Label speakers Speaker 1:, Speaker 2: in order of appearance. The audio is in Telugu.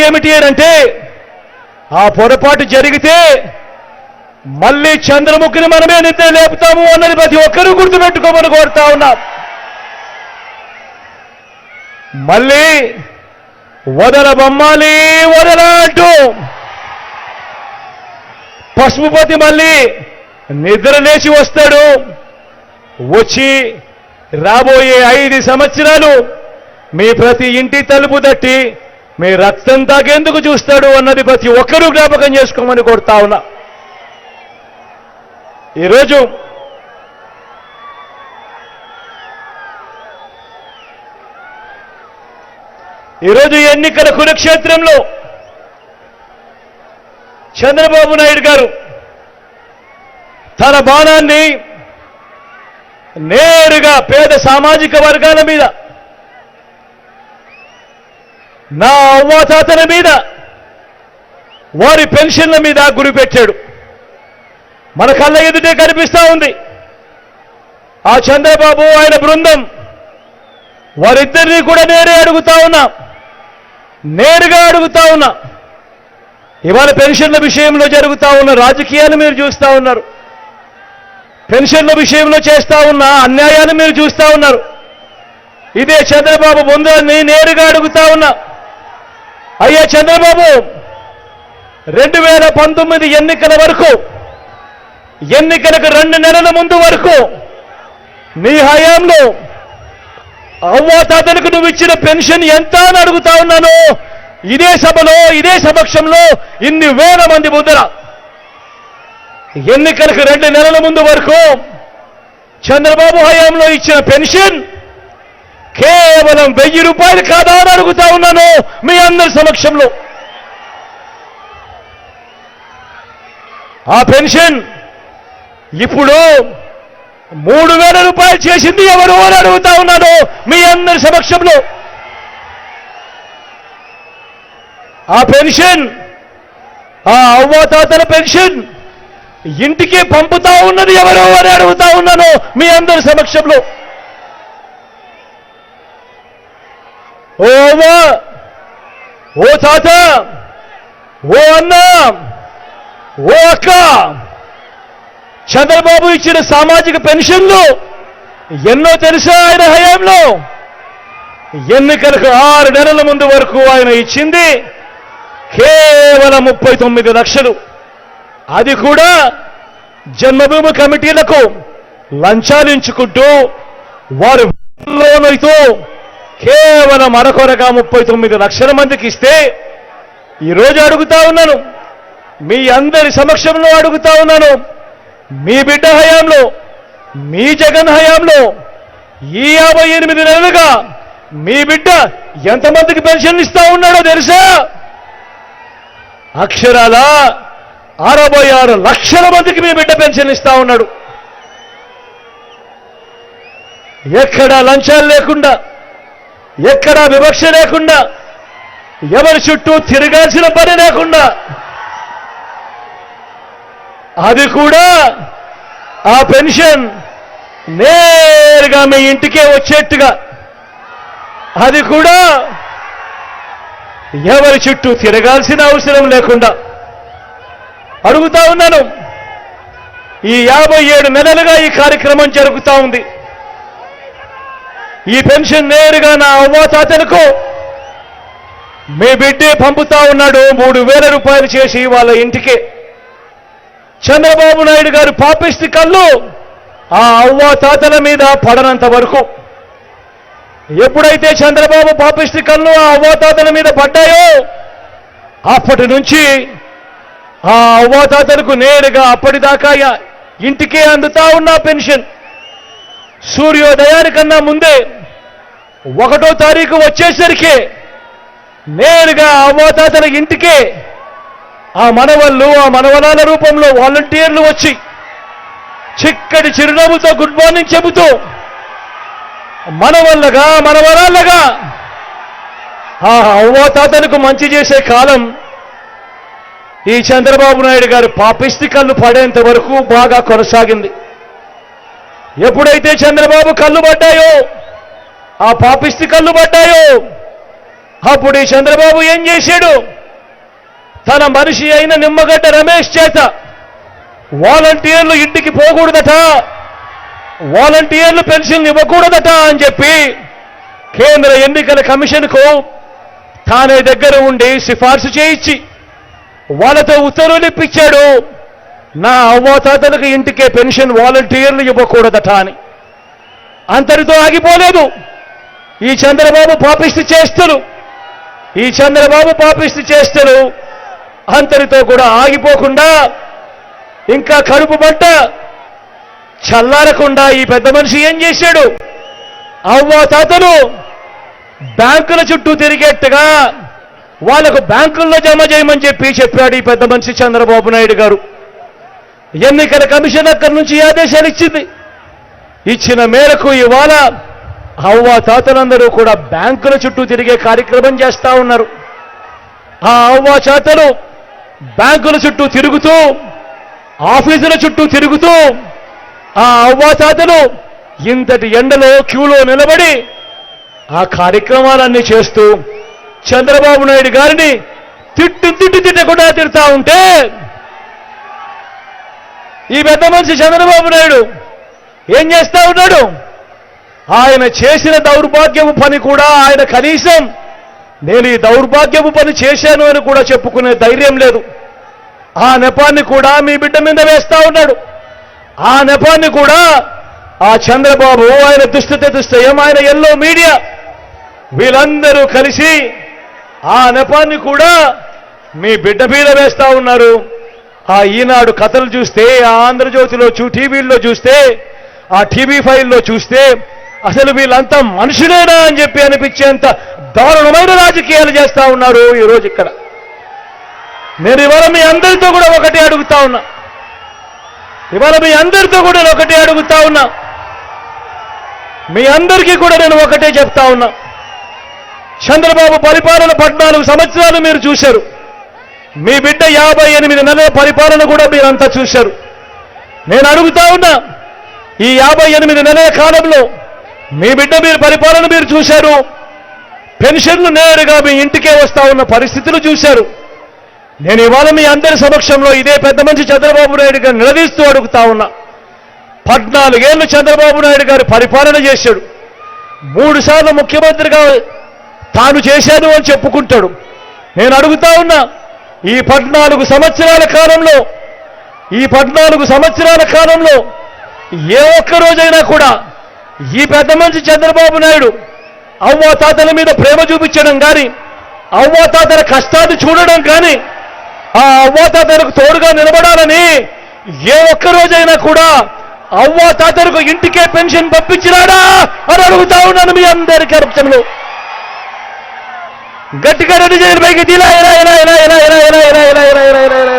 Speaker 1: ఏమిటి అంటే ఆ పొరపాటు జరిగితే మళ్ళీ చంద్రముఖిని మనమే నిద్ర లేపుతాము అన్నది ప్రతి ఒక్కరూ గుర్తుపెట్టుకోమని కోరుతా ఉన్నాం మళ్ళీ వదల బొమ్మాలి వదల అంటూ పశుపతి మళ్ళీ నిద్ర లేచి వస్తాడు. వచ్చి రాబోయే ఐదు సంవత్సరాలు మీ ప్రతి ఇంటి తలుపు తట్టి మీ రక్తం తాగేందుకు చూస్తాడు అన్నది ప్రతి ఒక్కరూ జ్ఞాపకం చేసుకోమని కోరుతా ఉన్నా. ఈరోజు ఈరోజు ఎన్నికల కురుక్షేత్రంలో చంద్రబాబు నాయుడు గారు తన బాణాన్ని నేరుగా పేద సామాజిక వర్గాల మీద నా అవ్వాతాతల మీద వారి పెన్షన్ల మీద గురిపెట్టాడు మన కళ్ళ ఎదుటే కనిపిస్తూ ఉంది. ఆ చంద్రబాబు ఆయన బృందం వారిద్దరినీ కూడా నేరే అడుగుతా ఉన్నా. నేరుగా అడుగుతా ఉన్నా. ఇవాళ పెన్షన్ల విషయంలో జరుగుతా ఉన్న రాజకీయాలు మీరు చూస్తూ ఉన్నారు. పెన్షన్ల విషయంలో చేస్తా ఉన్న అన్యాయాన్ని మీరు చూస్తా ఉన్నారు. ఇదే చంద్రబాబు బృందాన్ని నేరుగా అడుగుతా ఉన్నా. అయ్యా చంద్రబాబు రెండు వేల పంతొమ్మిది ఎన్నికల వరకు ఎన్నికలకు రెండు నెలల ముందు వరకు నీ హయాంలో అవ్వాతాతలకు నువ్వు ఇచ్చిన పెన్షన్ ఎంత అని అడుగుతా ఉన్నాను. ఇదే సభలో ఇదే సమక్షంలో ఇన్ని వేల మంది ముద్ర. ఎన్నికలకు రెండు నెలల ముందు వరకు చంద్రబాబు హయాంలో ఇచ్చిన పెన్షన్ కేవలం వెయ్యి రూపాయలు కాదా అని అడుగుతా ఉన్నాను మీ అందరి సమక్షంలో. ఆ పెన్షన్ ఇప్పుడు మూడు వేల రూపాయలు చేసింది ఎవరు అని అడుగుతా ఉన్నాను మీ అందరి సమక్షంలో. ఆ పెన్షన్ ఆ అవ్వాతాతల పెన్షన్ ఇంటికి పంపుతా ఉన్నది ఎవరో అని అడుగుతా ఉన్నాను మీ అందరి సమక్షంలో. ఓ అవ్వ ఓ తాత! ఓ అన్న! ఓ అక్క! చంద్రబాబు ఇచ్చిన సామాజిక పెన్షన్లు ఎన్నో తెలుసా ఆయన హయాంలో? ఎన్నికలకు ఆరు నెలల ముందు వరకు ఆయన ఇచ్చింది కేవలం ముప్పై తొమ్మిది లక్షలు. అది కూడా జన్మభూమి కమిటీలకు లంచాలించుకుంటూ వారు లోనైతూ కేవలం అరకొరగా ముప్పై తొమ్మిది లక్షల మందికి ఇస్తే ఈరోజు అడుగుతా ఉన్నాను. మీ అందరి సమక్షంలో అడుగుతా ఉన్నాను. మీ బిడ్డ హయాంలో మీ జగన్ హయాంలో ఈ యాభై ఎనిమిది నెలలుగా మీ బిడ్డ ఎంతమందికి పెన్షన్ ఇస్తా ఉన్నాడో తెలుసా? అక్షరాల అరవై ఆరు లక్షల మందికి మీ బిడ్డ పెన్షన్ ఇస్తా ఉన్నాడు. ఎక్కడా లంచాలు లేకుండా ఎక్కడా వివక్ష లేకుండా ఎవరి చుట్టూ తిరగాల్సిన పని లేకుండా. అది కూడా ఆ పెన్షన్ నేరుగా మీ ఇంటికే వచ్చేట్టుగా. అది కూడా ఎవరి చుట్టూ తిరగాల్సిన అవసరం లేకుండా. అడుగుతా ఉన్నాను. ఈ యాభై ఏడు నెలలుగా ఈ కార్యక్రమం జరుగుతూ ఉంది. ఈ పెన్షన్ నేరుగా నా అవ్వాతాతలకు. మీ బిడ్డే పంపుతా ఉన్నాడు మూడు వేల రూపాయలు చేసి వాళ్ళ ఇంటికే. చంద్రబాబు నాయుడు గారు పాపిష్టి కళ్ళు ఆ అవ్వ తాతల మీద పడనంత వరకు. ఎప్పుడైతే చంద్రబాబు పాపిష్టి కళ్ళు ఆ అవ్వ తాతల మీద పడ్డాయో అప్పటి నుంచి ఆ అవ్వ తాతలకు నేరుగా అప్పటిదాకా ఇంటికే అందుతా ఉన్న పెన్షన్. సూర్యోదయానికన్నా ముందే ఒకటో తారీఖు వచ్చేసరికి నేరుగా అవ్వాతాతల ఇంటికే ఆ మనవళ్ళు ఆ మనవలాల రూపంలో వాలంటీర్లు వచ్చి చిక్కటి చిరునవ్వుతో గుడ్ మార్నింగ్ చెబుతూ మనవల్లగా మనవరాళ్ళగా ఆ అవ్వాతాతలకు మంచి చేసే కాలం ఈ చంద్రబాబు నాయుడు గారు పాపిస్తి కళ్ళు పడేంత వరకు బాగా కొనసాగింది. ఎప్పుడైతే చంద్రబాబు కళ్ళు పడ్డాయో ఆ పాపిస్తి కళ్ళు పడ్డాయో అప్పుడు ఈ చంద్రబాబు ఏం చేశాడు? తన మనిషి అయిన నిమ్మగడ్డ రమేష్ చేత వాలంటీర్లు ఇంటికి పోకూడదట వాలంటీర్లు పెన్షన్ ఇవ్వకూడదట అని చెప్పి కేంద్ర ఎన్నికల కమిషన్కు తానే దగ్గర ఉండి సిఫార్సు చేయించి వాళ్ళతో ఉత్తర్వులు ఇప్పించాడు. నా అవ్వతాతలకు ఇంటికే పెన్షన్ వాలంటీర్లు ఇవ్వకూడదట అని అంతటితో ఆగిపోలేదు. ఈ చంద్రబాబు పాపిస్తు చేస్తులు ఈ చంద్రబాబు పాపిస్తు చేస్తులు అంతటితో కూడా ఆగిపోకుండా ఇంకా కడుపు పంట చల్లారకుండా ఈ పెద్ద మనిషి ఏం చేశాడు? అవ్వ తాతలు బ్యాంకుల చుట్టూ తిరిగేట్టుగా వాళ్ళకు బ్యాంకుల్లో జమ చేయమని చెప్పి చెప్పాడు ఈ పెద్ద మనిషి చంద్రబాబు నాయుడు గారు. ఎన్నికల కమిషన్ అక్కడి నుంచి ఆదేశాలు ఇచ్చింది. ఇచ్చిన మేరకు ఇవాళ అవ్వ తాతలందరూ కూడా బ్యాంకుల చుట్టూ తిరిగే కార్యక్రమం చేస్తా ఉన్నారు. ఆ అవ్వ తాతలు బ్యాంకుల చుట్టూ తిరుగుతూ ఆఫీసుల చుట్టూ తిరుగుతూ ఆ అవ్వ తాతలు ఇంతటి ఎండలో క్యూలో నిలబడి ఆ కార్యక్రమాలన్నీ చేస్తూ చంద్రబాబు నాయుడు గారిని తిట్టు తిట్టు తిట్టకుండా తిడతా ఉంటే ఈ పెద్ద మనిషి చంద్రబాబు నాయుడు ఏం చేస్తా ఉన్నాడు? ఆయన చేసిన దౌర్భాగ్యపు పని కూడా ఆయన కనీసం నేను ఈ దౌర్భాగ్యపు పని చేశాను అని కూడా చెప్పుకునే ధైర్యం లేదు. ఆ నెపాన్ని కూడా మీ బిడ్డ మీద వేస్తా ఉన్నాడు. ఆ నెపాన్ని కూడా ఆ చంద్రబాబు ఆయన దుష్టత దుష్టయం ఆయన ఎల్లో మీడియా వీళ్ళందరూ కలిసి ఆ నెపాన్ని కూడా మీ బిడ్డ మీద వేస్తా ఉన్నారు. ఆ ఈనాడు కథలు చూస్తే ఆ ఆంధ్రజ్యోతిలో చూ టీవీల్లో చూస్తే ఆ టీవీ ఫైల్లో చూస్తే అసలు వీళ్ళంతా మనుషులేనా అని చెప్పి అనిపించేంత దారుణమైన రాజకీయాలు చేస్తా ఉన్నారు ఈరోజు ఇక్కడ. నేను ఇవాళ మీ అందరితో కూడా ఒకటే అడుగుతా ఉన్నా. ఇవాళ మీ అందరితో కూడా నేను ఒకటే అడుగుతా ఉన్నా. మీ అందరికీ కూడా నేను ఒకటే చెప్తా ఉన్నా. చంద్రబాబు పరిపాలన పద్నాలుగు సంవత్సరాలు మీరు చూశారు. మీ బిడ్డ యాభై ఎనిమిది నెలల పరిపాలన కూడా మీరంతా చూశారు. నేను అడుగుతా ఉన్నా ఈ యాభై ఎనిమిది నెలల కాలంలో మీ బిడ్డ మీరు పరిపాలన మీరు చూశారు. పెన్షన్లు నేరుగా మీ ఇంటికే వస్తా ఉన్న పరిస్థితులు చూశారు. నేను ఇవాళ మీ అందరి సమక్షంలో ఇదే పెద్ద మంచి చంద్రబాబు నాయుడు గారు నిలదీస్తూ అడుగుతా ఉన్నా. పద్నాలుగేళ్ళు చంద్రబాబు నాయుడు గారు పరిపాలన చేశాడు. మూడు సార్లు ముఖ్యమంత్రిగా తాను చేశాను అని చెప్పుకుంటాడు. నేను అడుగుతా ఉన్నా ఈ పద్నాలుగు సంవత్సరాల కాలంలో ఈ పద్నాలుగు సంవత్సరాల కాలంలో ఏ ఒక్క రోజైనా కూడా ఈ పెద్ద మనిషి చంద్రబాబు నాయుడు అవ్వ తాతల మీద ప్రేమ చూపించడం కానీ అవ్వ తాతల కష్టాన్ని చూడడం కానీ ఆ అవ్వ తాతలకు తోడుగా నిలబడాలని ఏ ఒక్క రోజైనా కూడా అవ్వ తాతలకు ఇంటికే పెన్షన్ పంపించినాడా అని అడుగుతా ఉన్నాను మీ అందరి కరప్షన్లో गट करत जेल पैकी दिला येणार येणार येणार येणार येणार येणार येणार येणार येणार येणार.